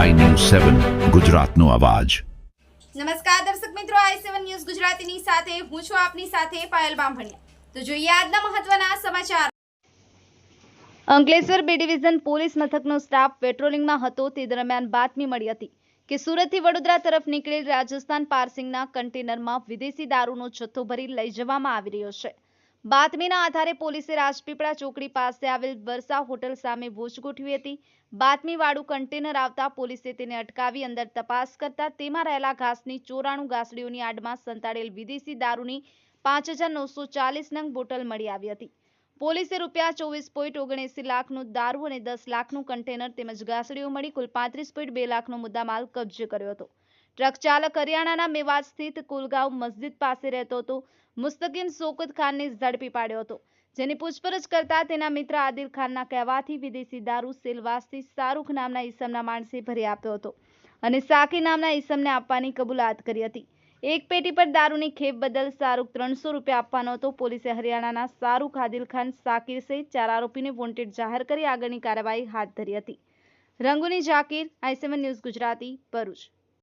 સેવન ગુજરાતનો અવાજ. નમસ્કાર દર્શક મિત્રો આઈ સેવન ન્યૂઝ ગુજરાતીની સાથે હું છું આપની સાથે પાયલ બામભણિયા. તો જોઈએ આજના મહત્વના સમાચાર. અંકલેશ્વર બી ડિવિઝન પોલીસ મથકનો સ્ટાફ પેટ્રોલિંગમાં હતો તે દરમિયાન બાતમી મળી હતી કે સુરતથી વડોદરા તરફ નીકળેલ રાજસ્થાન પાર્સિંગના કન્ટેનરમાં વિદેશી દારૂનો જથ્થો ભરી લઈ જવામાં આવી રહ્યો છે. બાતમીના આધારે પોલીસે રાજપીપળા ચોકડી પાસે આવેલ વરસા હોટલ સામે વોચ ગોઠવી હતી. બાતમીવાળું કન્ટેનર આવતા પોલીસે તેને અટકાવી અંદર તપાસ કરતા તેમાં રહેલા ઘાસની ચોરાણું ગાસડીઓની આડમાં સંતાડેલ વિદેશી દારૂની પાંચ હજાર નવસો ચાલીસ નંગ બોટલ મળી આવી હતી. પોલીસે રૂપિયા ચોવીસ પોઈન્ટ ઓગણએસી લાખનું દારૂ અને દસ લાખનું કન્ટેનર તેમજ ગાસડીઓ મળી કુલ પાંત્રીસ પોઈન્ટ બે લાખનો મુદ્દામાલ કબજે કર્યો હતો. ટ્રક ચાલક હરિયાણાના મેવાત સ્થિત કુલગાંવ મસ્જિદ પાસે રહેતો હતો. મુસ્તકીમ શોકત ખાનને ઝડપી પાડ્યો હતો. જેની પૂછપરછ કરતા તેના મિત્ર આદિલ ખાનના કહેવાથી વિદેશી દારૂ સેલવાસથી શાહરૂખ નામના ઈસમના માણસે ભરી આપ્યો હતો અને સાકી નામના ઈસમને આપવાની કબૂલાત કરી હતી. એક પેટી પર દારૂની ખેપ બદલ શાહરૂખ ત્રણસો રૂપિયા આપવાનો હતો. પોલીસે હરિયાણાના શાહરૂખ, આદિલ ખાન, સાકિર સહિત ચાર આરોપીને વોન્ટેડ જાહેર કરી આગળની કાર્યવાહી હાથ ધરી હતી. Rangooni Zakir I news Gujarati, Bharuch.